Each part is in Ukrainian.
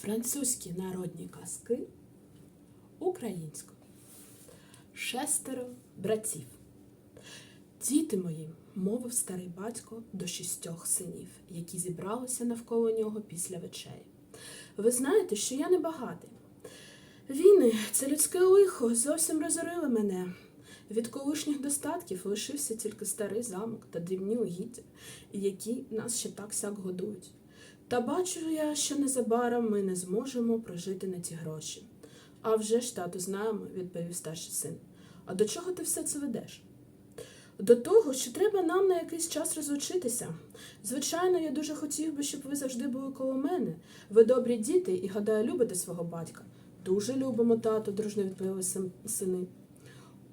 Французькі народні казки українською. Шестеро братів. Діти мої, мовив старий батько до шістьох синів, які зібралися навколо нього після вечері. Ви знаєте, що я не багатий. Війни, це людське лихо, зовсім розорили мене. Від колишніх достатків лишився тільки старий замок та дрібні угіддя, які нас ще так сяк годують. Та бачу я, що незабаром ми не зможемо прожити на ті гроші. А вже ж, тату, знаємо, відповів старший син. А до чого ти все це ведеш? До того, що треба нам на якийсь час розлучитися. Звичайно, я дуже хотів би, щоб ви завжди були коло мене. Ви добрі діти і, гадаю, любите свого батька. Дуже любимо, тату, дружно відповіли сини.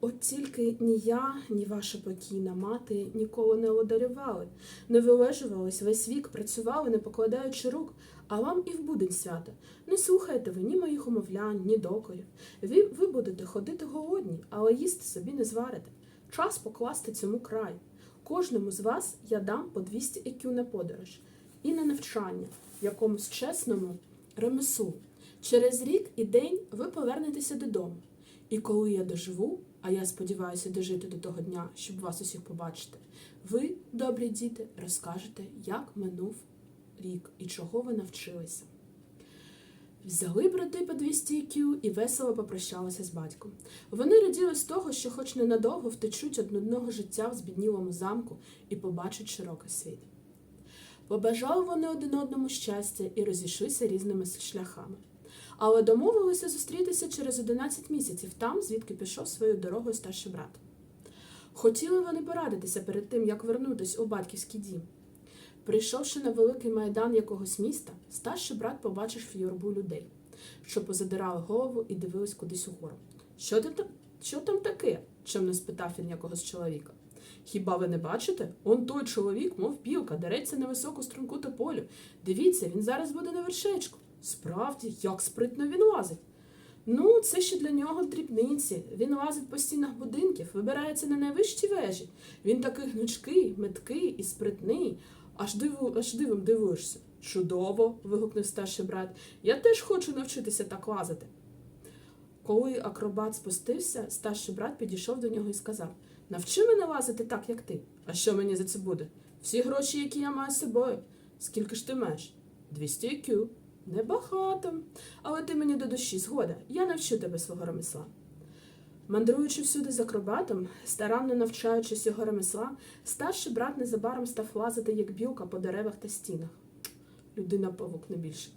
От тільки ні я, ні ваша покійна мати ніколи не одарювали, не вилежувались, весь вік працювали, не покладаючи рук, а вам і в будень свята. Не слухайте ви ні моїх умовлянь, ні докорів. Ви, ви будете ходити голодні, але їсти собі не зварите. Час покласти цьому край. Кожному з вас я дам по 200 екю на подорож і на навчання в якомусь чесному ремеслу. Через рік і день ви повернетеся додому. І коли я доживу, а я сподіваюся дожити до того дня, щоб вас усіх побачити, ви, добрі діти, розкажете, як минув рік і чого ви навчилися. Взяли брати по 200 IQ і весело попрощалися з батьком. Вони раділи з того, що хоч ненадовго втечуть од нудного життя в збіднілому замку і побачать широкий світ. Побажали вони один одному щастя і розійшлися різними шляхами. Але домовилися зустрітися через 11 місяців там, звідки пішов своєю дорогою старший брат. Хотіли вони порадитися перед тим, як вернутись у батьківський дім. Прийшовши на великий майдан якогось міста, старший брат побачив юрбу людей, що позадирали голову і дивились кудись угору. Що ти там, що там таке? чемно спитав він якогось чоловіка. Хіба ви не бачите? Он той чоловік, мов білка, дереться на високу струнку тополю. Дивіться, він зараз буде на вершечку. Справді, як спритно він лазить. Ну, це ще для нього дрібниці. Він лазить по стінах будинків, вибирається на найвищі вежі. Він такий гнучкий, меткий і спритний. Аж диву, аж дивом дивуєшся. Чудово. вигукнув старший брат. Я теж хочу навчитися так лазити. Коли акробат спустився, старший брат підійшов до нього і сказав: Навчи мене лазити так, як ти. А що мені за це буде? Всі гроші, які я маю з собою. Скільки ж ти маєш? 200 IQ. Небагато. Але ти мені до душі згода. Я навчу тебе свого ремесла. Мандруючи всюди з акробатом, старанно навчаючись його ремесла, старший брат незабаром став лазити, як білка по деревах та стінах. Людина павук не більше.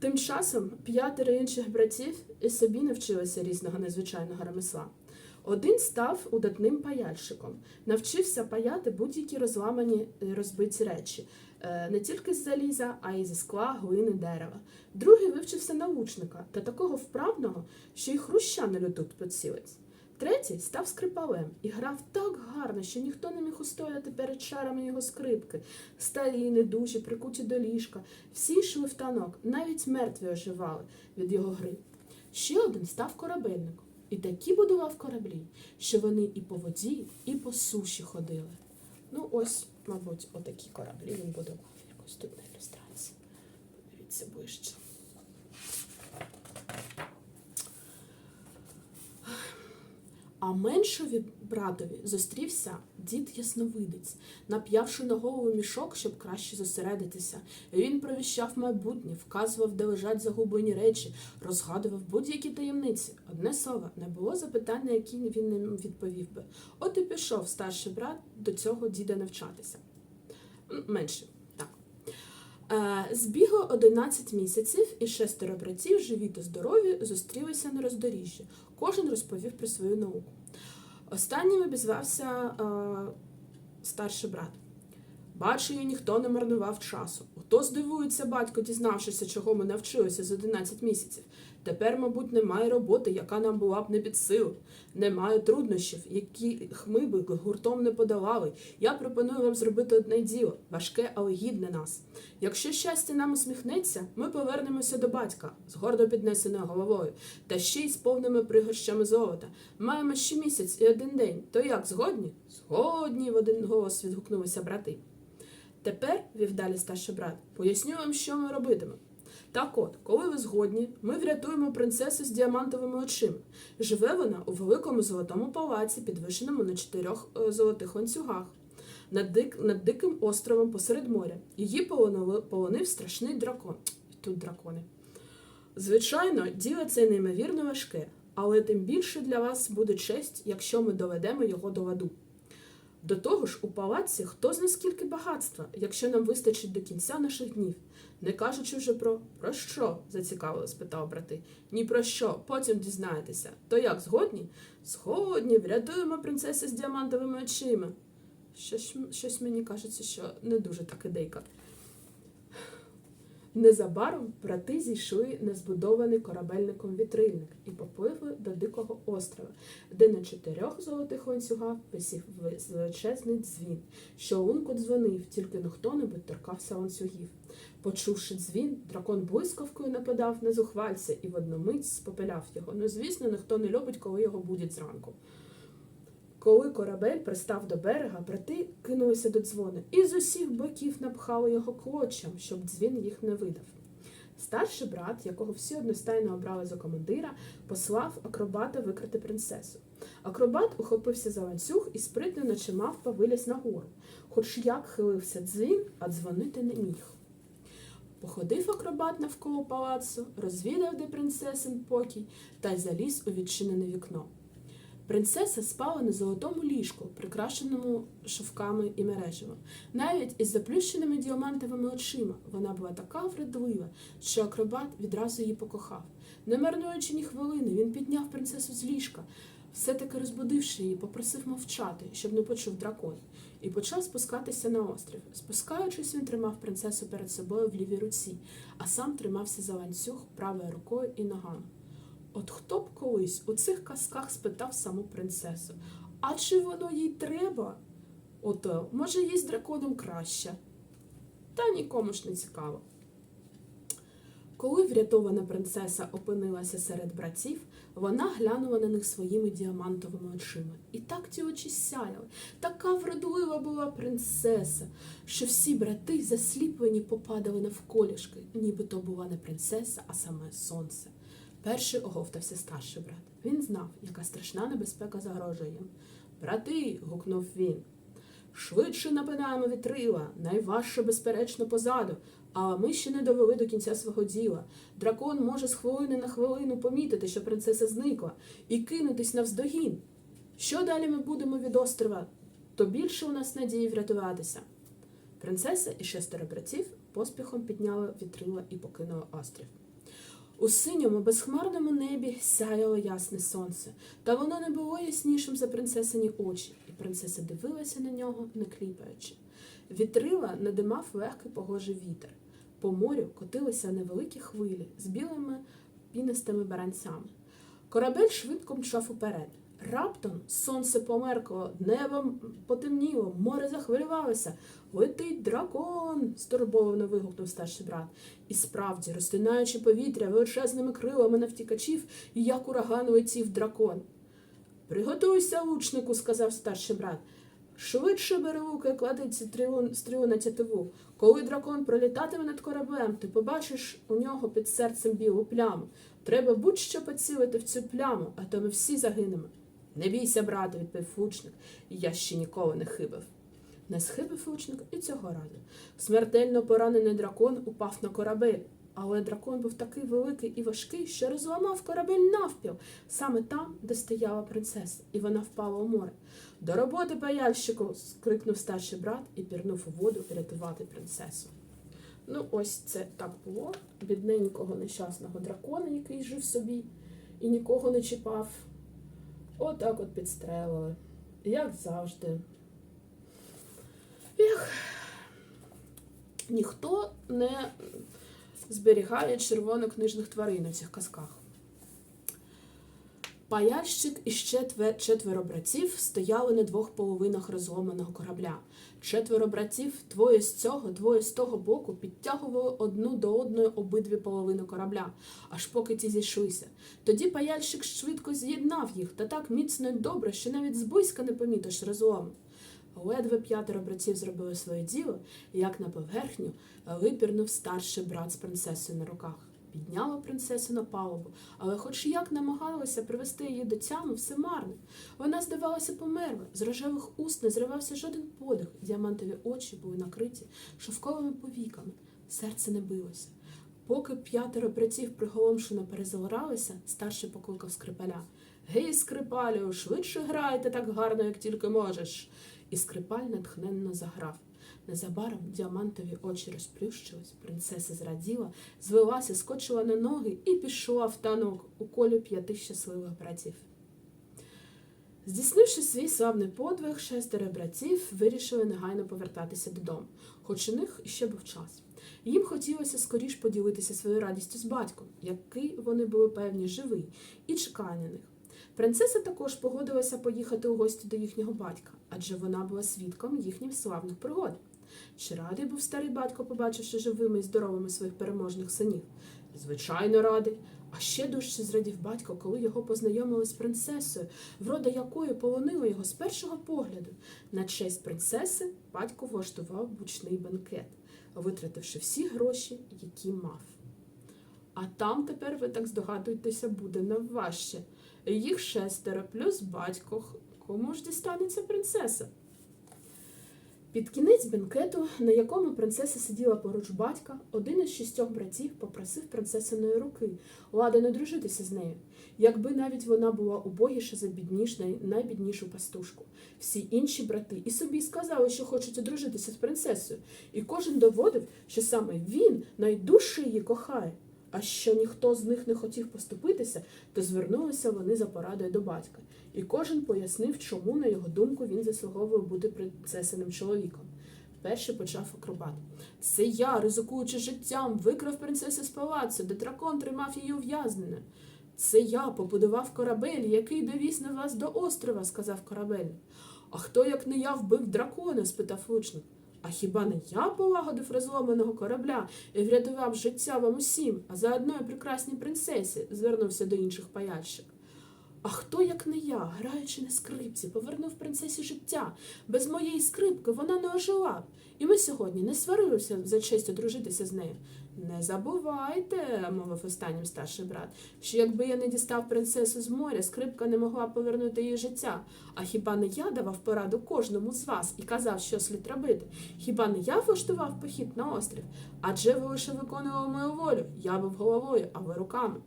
Тим часом п'ятеро інших братів і собі навчилися різного незвичайного ремесла. Один став удатним паяльщиком, навчився паяти будь-які розламані е, розбиті речі, е, не тільки з заліза, а й зі скла, глини, дерева. Другий вивчився научника та такого вправного, що й хруща не лютуть поцілець. Третій став скрипалем і грав так гарно, що ніхто не міг устояти перед чарами його скрипки. Старі, недужі, прикуті до ліжка. Всі йшли в танок, навіть мертві оживали від його гри. Ще один став корабельником і такі будував кораблі, що вони і по воді, і по суші ходили. Ну, ось, мабуть, отакі кораблі він будував. Якось тут на ілюстрації. Подивіться ближче. А меншові братові зустрівся дід Ясновидець, нап'явши на голову мішок, щоб краще зосередитися. Він провіщав майбутнє, вказував, де лежать загублені речі, розгадував будь-які таємниці. Одне слово, не було запитань, які він не відповів би. От і пішов старший брат до цього діда навчатися. Менше. Е, Збігло 11 місяців, і шестеро братів, живі та здорові, зустрілися на роздоріжжі. Кожен розповів про свою науку. Останнім обізвався е, старший брат. Бачу, ніхто не марнував часу. Ото здивується батько, дізнавшися, чого ми навчилися з 11 місяців. Тепер, мабуть, немає роботи, яка нам була б не під силу. Немає труднощів, які ми би гуртом не подолали. Я пропоную вам зробити одне діло, важке, але гідне нас. Якщо щастя нам усміхнеться, ми повернемося до батька з гордо піднесеною головою, та ще й з повними пригощами золота. Маємо ще місяць і один день. То як, згодні? Згодні, в один голос відгукнулися брати. Тепер, вів далі старший брат, поясню вам, що ми робитимемо. Так от, коли ви згодні, ми врятуємо принцесу з діамантовими очима. Живе вона у великому золотому палаці, підвищеному на чотирьох е, золотих ланцюгах. Над, дик, над диким островом посеред моря. Її полонили, полонив страшний дракон. Тут дракони. Звичайно, діло це неймовірно важке, але тим більше для вас буде честь, якщо ми доведемо його до ладу. До того ж, у палаці хто зна скільки багатства, якщо нам вистачить до кінця наших днів. Не кажучи вже про про що? зацікавило спитав брати. Ні про що, потім дізнаєтеся. То як, згодні? Згодні, врятуємо принцесу з діамантовими очима. Щось, щось мені кажеться, що не дуже так ідейка. Незабаром брати зійшли на збудований корабельником вітрильник і попливли до дикого острова, де на чотирьох золотих ланцюгах висів величезний дзвін, що лунко дзвонив, тільки но хто-небудь торкався ланцюгів. Почувши дзвін, дракон блискавкою нападав на зухвальця і в одну мить спопиляв його. Ну, звісно, ніхто не любить, коли його будять зранку. Коли корабель пристав до берега, брати кинулися до дзвону і з усіх боків напхали його клочем, щоб дзвін їх не видав. Старший брат, якого всі одностайно обрали за командира, послав акробата викрити принцесу. Акробат ухопився за ланцюг і спритно наче мавпа виліз нагору, хоч як хилився дзвін, а дзвонити не міг. Походив акробат навколо палацу, розвідав, де принцесин покій, та й заліз у відчинене вікно. Принцеса спала на золотому ліжку, прикрашеному шовками і мережево. Навіть із заплющеними діамантовими очима вона була така вредлива, що акробат відразу її покохав. Не марнуючи ні хвилини, він підняв принцесу з ліжка, все-таки розбудивши її, попросив мовчати, щоб не почув дракон, і почав спускатися на острів. Спускаючись, він тримав принцесу перед собою в лівій руці, а сам тримався за ланцюг правою рукою і ногами. От хто б колись у цих казках спитав саму принцесу, а чи воно їй треба? Ото, може, їй з драконом краще. Та нікому ж не цікаво. Коли врятована принцеса опинилася серед братів, вона глянула на них своїми діамантовими очима. І так ті очі сяяли. Така вродлива була принцеса, що всі брати засліплені попадали навколішки, ніби то була не принцеса, а саме сонце. Перший оговтався старший брат. Він знав, яка страшна небезпека загрожує їм. Брати. гукнув він. Швидше напинаємо вітрила, найважче, безперечно, позаду, а ми ще не довели до кінця свого діла. Дракон може з хвилини на хвилину помітити, що принцеса зникла, і кинутись навздогін. Що далі ми будемо від острова, то більше у нас надії врятуватися. Принцеса і шестеро братів поспіхом підняли вітрила і покинули острів. У синьому, безхмарному небі сяяло ясне сонце, та воно не було яснішим за принцесині очі, і принцеса дивилася на нього, не кліпаючи. Вітрила надимав легкий погожий вітер. По морю котилися невеликі хвилі з білими пінистими баранцями. Корабель швидко мчав уперед. Раптом сонце померкло, небо потемніло, море захвилювалося. Летить дракон, стурбовано вигукнув старший брат. І справді, розтинаючи повітря величезними крилами навтікачів, як ураган летів дракон. Приготуйся, лучнику, сказав старший брат. Швидше бери лука і клади стрілу на тятиву. Коли дракон пролітатиме над кораблем, ти побачиш у нього під серцем білу пляму. Треба будь-що поцілити в цю пляму, а то ми всі загинемо. Не бійся, брате, відповів лучник, я ще ніколи не хибив. Не схибив лучник і цього разу. Смертельно поранений дракон упав на корабель, але дракон був такий великий і важкий, що розламав корабель навпіл, саме там, де стояла принцеса, і вона впала у море. До роботи, паяльщику! скрикнув старший брат і пірнув у воду рятувати принцесу. Ну, ось це так було. Бідненького нещасного дракона, який жив собі і нікого не чіпав. Отак от підстрелили. Як завжди. Ех, ніхто не зберігає червонокнижних тварин у цих казках. Паяльщик і ще четверо братів стояли на двох половинах розломаного корабля. Четверо братів, двоє з цього, двоє з того боку, підтягували одну до одної обидві половини корабля, аж поки ті зійшлися. Тоді паяльщик швидко з'єднав їх та так міцно й добре, що навіть зблизька не помітиш розлому. Ледве п'ятеро братів зробили своє діло, як на поверхню випірнув старший брат з принцесою на руках. Підняла принцесу на палубу, але хоч як намагалася привести її до тями, все марно. Вона, здавалося, померла. З рожевих уст не зривався жоден подих. Діамантові очі були накриті шовковими повіками. Серце не билося. Поки п'ятеро братів приголомшено перезалиралися, старший покликав скрипаля. Гей, скрипалю, швидше грайте так гарно, як тільки можеш. І скрипаль натхненно заграв. Незабаром діамантові очі розплющились, принцеса зраділа, звелася, скочила на ноги і пішла в танок у колі п'яти щасливих братів. Здійснивши свій славний подвиг, шестеро братів вирішили негайно повертатися додому, хоч у них іще був час. Їм хотілося скоріш поділитися своєю радістю з батьком, який вони були певні живий, і чекає на них. Принцеса також погодилася поїхати у гості до їхнього батька, адже вона була свідком їхніх славних пригод. Чи радий був старий батько, побачивши живими і здоровими своїх переможних синів? Звичайно, радий. А ще дужче зрадів батько, коли його познайомили з принцесою, врода якої полонила його з першого погляду. На честь принцеси батько влаштував бучний бенкет, витративши всі гроші, які мав. А там тепер, ви так здогадуєтеся, буде наважче. Їх шестеро плюс батько. Кому ж дістанеться принцеса? Під кінець бенкету, на якому принцеса сиділа поруч батька, один із шістьох братів попросив принцесиної руки, ладено дружитися з нею, якби навіть вона була убогіша за бідніш, найбіднішу пастушку. Всі інші брати і собі сказали, що хочуть одружитися з принцесою, і кожен доводив, що саме він найдужче її кохає. А що ніхто з них не хотів поступитися, то звернулися вони за порадою до батька, і кожен пояснив, чому, на його думку, він заслуговує бути принцесиним чоловіком. Перший почав акробат. Це я, ризикуючи життям, викрав принцесу з палацу, де дракон тримав її ув'язненою. Це я побудував корабель, який довіз на вас до острова, сказав корабель. А хто, як не я, вбив дракона? спитав лучник. А хіба не я полагодив розломаного корабля і врятував життя вам усім, а заодно й прекрасній принцесі, звернувся до інших паяльщик. А хто, як не я, граючи на скрипці, повернув принцесі життя? Без моєї скрипки вона не ожила. б. І ми сьогодні не сварилися за честь одружитися з нею. Не забувайте, мовив останнім старший брат, що якби я не дістав принцесу з моря, скрипка не могла повернути її життя. А хіба не я давав пораду кожному з вас і казав, що слід робити? Хіба не я влаштував похід на острів? Адже ви лише виконували мою волю. Я був головою, а ви руками.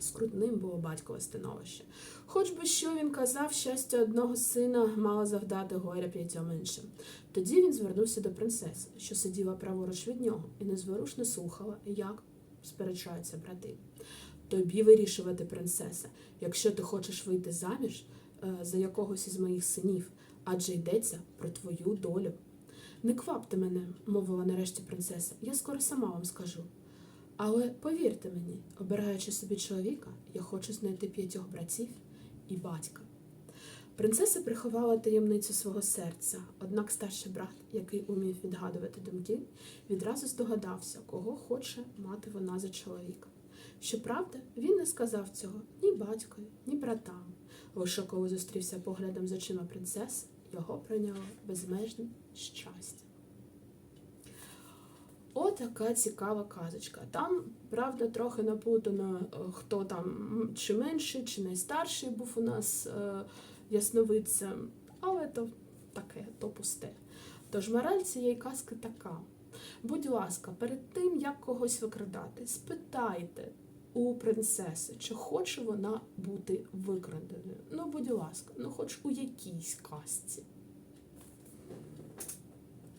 Скрутним було батькове становище. Хоч би що він казав, щастя одного сина мало завдати горя п'ятьом іншим. Тоді він звернувся до принцеси, що сиділа праворуч від нього, і незворушно слухала, як сперечаються брати. Тобі вирішувати, принцеса, якщо ти хочеш вийти заміж е, за якогось із моїх синів, адже йдеться про твою долю. Не квапте мене, мовила нарешті принцеса, я скоро сама вам скажу. Але повірте мені, обираючи собі чоловіка, я хочу знайти п'ятьох братів і батька. Принцеса приховала таємницю свого серця, однак старший брат, який умів відгадувати думки, відразу здогадався, кого хоче мати вона за чоловіка. Щоправда, він не сказав цього ні батькові, ні братам. Лише коли зустрівся поглядом з очима принцеси, його прийняло безмежне щастя. Отака цікава казочка. Там, правда, трохи напутано, е, хто там чи менший, чи найстарший був у нас е, ясновидцем, але то таке, то пусте. Тож мораль цієї казки така. Будь ласка, перед тим, як когось викрадати, спитайте у принцеси, чи хоче вона бути викраденою. Ну, будь ласка, ну хоч у якійсь казці.